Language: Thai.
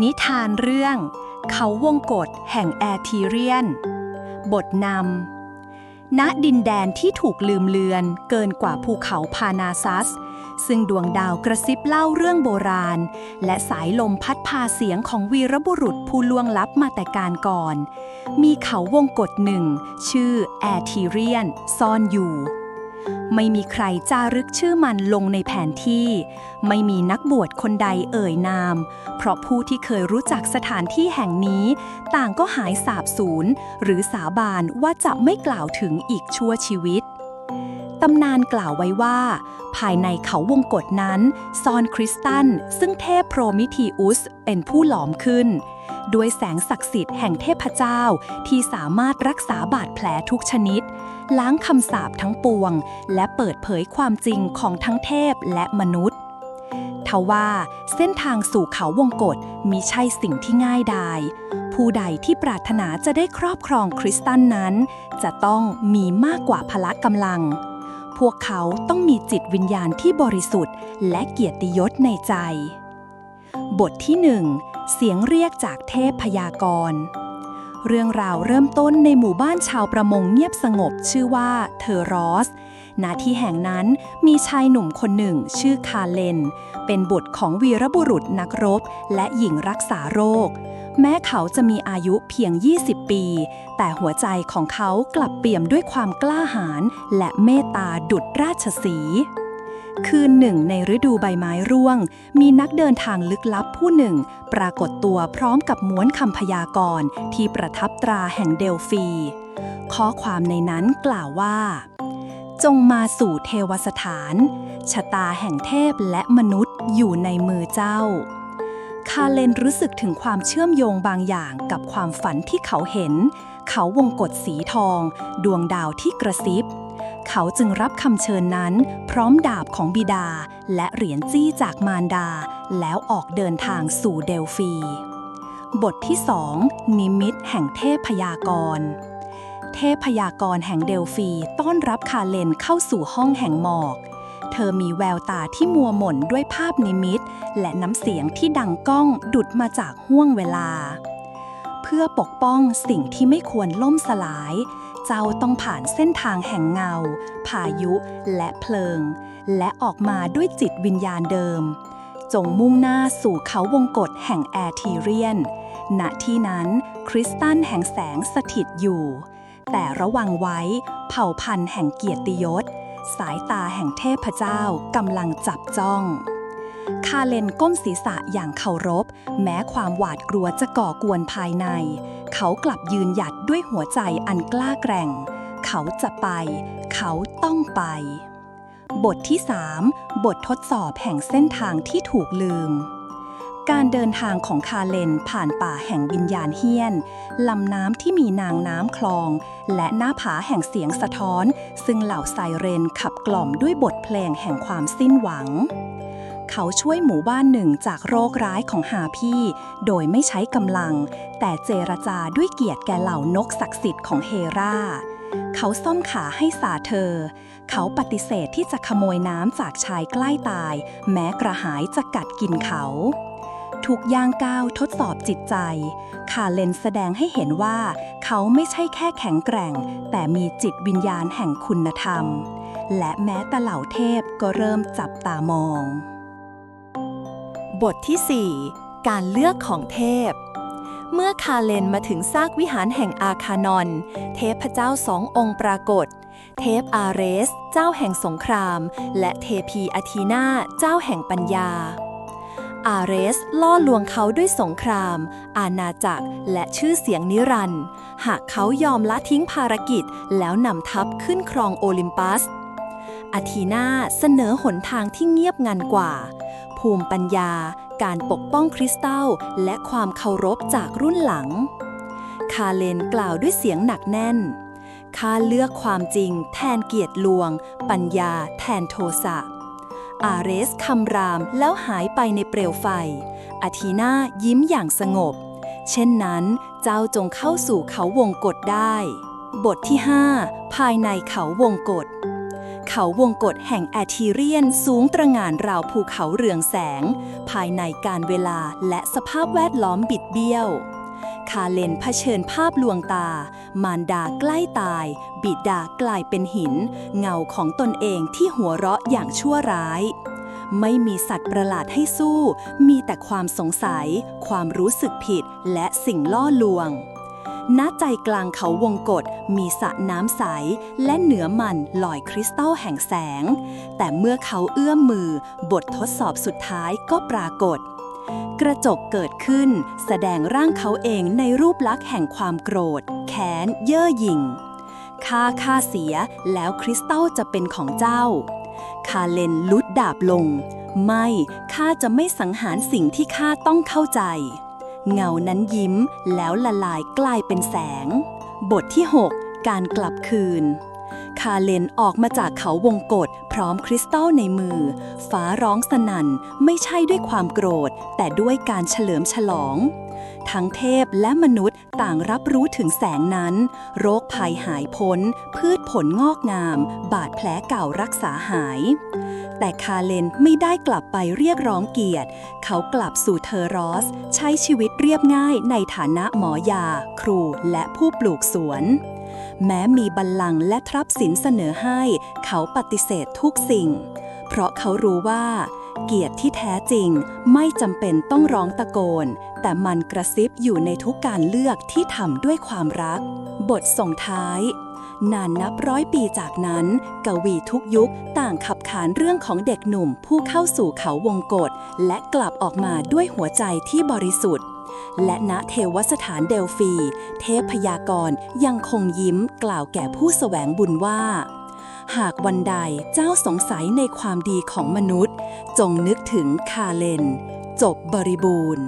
นิทานเรื่อง เขาวงกฏแห่งแอทีเรียน บทนำณดินแดนที่ถูกลืมเลือนเกินกว่าภูเขาพานาซัส ซึ่งดวงดาวกระซิบเล่าเรื่องโบราณ และสายลมพัดพาเสียงของวีรบุรุษผู้ล่วงลับมาแต่การก่อน มีเขาวงกฏหนึ่ง ชื่อแอทีเรียน ซ่อนอยู่ ไม่มีใครจารึกชื่อมันลงในแผนที่ ไม่มีนักบวชคนใดเอ่ยนาม เพราะผู้ที่เคยรู้จักสถานที่แห่งนี้ ต่างก็หายสาบสูญหรือสาบานว่าจะไม่กล่าวถึงอีกชั่วชีวิตตำนานกล่าวไว้ว่า ภายในเขาวงกฏนั้น ซอนคริสตัลซึ่งเทพโพรมิทีอุสเป็นผู้หลอมขึ้น ด้วยแสงศักดิ์สิทธิ์แห่งเทพเจ้าที่สามารถรักษาบาดแผลทุกชนิด ล้างคำสาปทั้งปวง และเปิดเผยความจริงของทั้งเทพและมนุษย์ทว่าเส้นทางสู่เขาวงกฏมิใช่สิ่งที่ง่ายดาย ผู้ใดที่ปรารถนาจะได้ครอบครองคริสตัลนั้น จะต้องมีมากกว่าพละกำลัง พวกเขาต้องมีจิตวิญญาณที่บริสุทธิ์ และเกียรติยศในใจ บทที่หนึ่ง เสียงเรียกจากเทพพยากรณ์เรื่องราวเริ่มต้นในหมู่บ้านชาวประมงเงียบสงบชื่อว่าเทอรอสณที่แห่งนั้นมีชายหนุ่มคนหนึ่งชื่อคาเลน เป็นบุตรของวีรบุรุษนักรบ และหญิงรักษาโรค แม้เขาจะมีอายุเพียง 20 ปี แต่หัวใจของเขากลับเปี่ยมด้วยความกล้าหาญและเมตตาดุจราชสีห์ คืนหนึ่งในฤดูใบไม้ร่วง มีนักเดินทางลึกลับผู้หนึ่ง ปรากฏตัวพร้อมกับม้วนคำพยากรณ์ที่ประทับตราแห่งเดลฟี ข้อความในนั้นกล่าวว่า จงมาสู่เทวสถาน ชะตาแห่งเทพและมนุษย์อยู่ในมือเจ้า คาเลนรู้สึกถึงความเชื่อมโยงบางอย่างกับความฝันที่เขาเห็น เขาวงกฏสีทอง ดวงดาวที่กระซิบ เขาจึงรับคำเชิญนั้น พร้อมดาบของบิดา และเหรียญจี้จากมารดา แล้วออกเดินทางสู่เดลฟี บทที่สองนิมิตแห่งเทพพยากรณ์เทพพยากรณ์แห่งเดลฟีต้อนรับคาเลนเข้าสู่ห้องแห่งหมอก เธอมีแววตาที่มัวหม่นด้วยภาพนิมิต และน้ำเสียงที่ดังก้องดุดมาจากห้วงเวลา เพื่อปกป้องสิ่งที่ไม่ควรล่มสลาย เจ้าต้องผ่านเส้นทางแห่งเงา พายุและเพลิง และออกมาด้วยจิตวิญญาณเดิม จงมุ่งหน้าสู่เขาวงกฏแห่งแอทีเรียน ณที่นั้นคริสตัลแห่งแสงสถิตอยู่ แต่ระวังไว้เผ่าพันธุ์แห่งเกียรติยศ สายตาแห่งเทพเจ้ากำลังจับจ้อง คาเลนก้มศีรษะอย่างเคารพ แม้ความหวาดกลัวจะก่อกวนภายใน เขากลับยืนหยัดด้วยหัวใจอันกล้าแกร่ง เขาจะไป เขาต้องไป บทที่ 3 บททดสอบแห่งเส้นทางที่ถูกลืม การเดินทางของคาเลนผ่านป่าแห่งวิญญาณเฮี้ยน ลำน้ำที่มีนางน้ำคลอง และหน้าผาแห่งเสียงสะท้อน ซึ่งเหล่าไซเรนขับกล่อมด้วยบทเพลงแห่งความสิ้นหวัง เขาช่วยหมู่บ้านหนึ่งจากโรคร้ายของหาพี่ โดยไม่ใช้กำลัง แต่เจรจาด้วยเกียรติแก่เหล่านกศักดิ์สิทธิ์ของเฮราเขาซ่อมขาให้สาเธอ เขาปฏิเสธที่จะขโมยน้ำจากชายใกล้ตาย แม้กระหายจะกัดกินเขา ทุกย่างก้าวทดสอบจิตใจ คาเลนแสดงให้เห็นว่า เขาไม่ใช่แค่แข็งแกร่ง แต่มีจิตวิญญาณแห่งคุณธรรม และแม้แต่เหล่าเทพก็เริ่มจับตามอง บทที่ 4 การเลือกของเทพ เมื่อคาเลนมาถึงซากวิหารแห่งอาคานอน เทพเจ้าสององค์ปรากฏ เทพอาเรส เจ้าแห่งสงคราม และเทพีอาทีนาเจ้าแห่งปัญญา อาเรสล่อลวงเขาด้วยสงคราม อาณาจักรและชื่อเสียงนิรันดร์หากเขายอมละทิ้งภารกิจแล้วนำทัพขึ้นครองโอลิมปัสอาทีนาเสนอหนทางที่เงียบงันกว่า ภูมิปัญญา การปกป้องคริสตัล และความเคารพจากรุ่นหลัง คาเลนกล่าวด้วยเสียงหนักแน่น ข้าเลือกความจริง แทนเกียรติลวง ปัญญา แทนโทสะ อาเรสคำรามแล้วหายไปในเปลวไฟ อาทีนายิ้มอย่างสงบ เช่นนั้นเจ้าจงเข้าสู่เขาวงกฏได้ บทที่ 5 ภายในเขาวงกฏ เขาวงกฏแห่งแอทีเรียนสูงตระหง่านราวภูเขาเรืองแสง ภายในการเวลาและสภาพแวดล้อมบิดเบี้ยว คาเลนเผชิญภาพลวงตา มารดาใกล้ตาย บิดากลายเป็นหิน เงาของตนเองที่หัวเราะอย่างชั่วร้าย ไม่มีสัตว์ประหลาดให้สู้ มีแต่ความสงสัย ความรู้สึกผิดและสิ่งล่อลวง ณใจกลางเขาวงกฏมีสระน้ำใส และเหนือมันลอยคริสตัลแห่งแสง แต่เมื่อเขาเอื้อมมือบททดสอบสุดท้ายก็ปรากฏ กระจกเกิดขึ้น แสดงร่างเขาเองในรูปลักษณ์แห่งความโกรธ แค้น เย่อหยิ่งข้าข้าเสียแล้วคริสตัลจะเป็นของเจ้า คาเลนลุดดาบลง ไม่ข้าจะไม่สังหารสิ่งที่ข้าต้องเข้าใจ เงานั้นยิ้มแล้วละลายกลายเป็นแสง บทที่ 6 การกลับคืน คาเลนออกมาจากเขาวงกฏพร้อมคริสตัลในมือ ฟ้าร้องสนั่น ไม่ใช่ด้วยความโกรธ แต่ด้วยการเฉลิมฉลอง ทั้งเทพและมนุษย์ต่างรับรู้ถึงแสงนั้น โรคภัยหายพ้น พืชผลงอกงาม บาดแผลเก่ารักษาหาย แต่คาเลนไม่ได้กลับไปเรียกร้องเกียรติ เขากลับสู่เทอรอส ใช้ชีวิตเรียบง่ายในฐานะหมอยา ครูและผู้ปลูกสวน แม้มีบัลลังก์และทรัพย์สินเสนอให้ เขาปฏิเสธทุกสิ่ง เพราะเขารู้ว่า เกียรติที่แท้จริงไม่จำเป็นต้องร้องตะโกน แต่มันกระซิบอยู่ในทุกการเลือกที่ทำด้วยความรัก บทส่งท้าย นานนับร้อยปีจากนั้น กวีทุกยุคต่างขับขานเรื่องของเด็กหนุ่มผู้เข้าสู่เขาวงกฏและกลับออกมาด้วยหัวใจที่บริสุทธิ์ และณเทวสถานเดลฟี เทพพยากรณ์ยังคงยิ้มกล่าวแก่ผู้แสวงบุญว่า หากวันใดเจ้าสงสัยในความดีของมนุษย์ จงนึกถึงคาเลน จบบริบูรณ์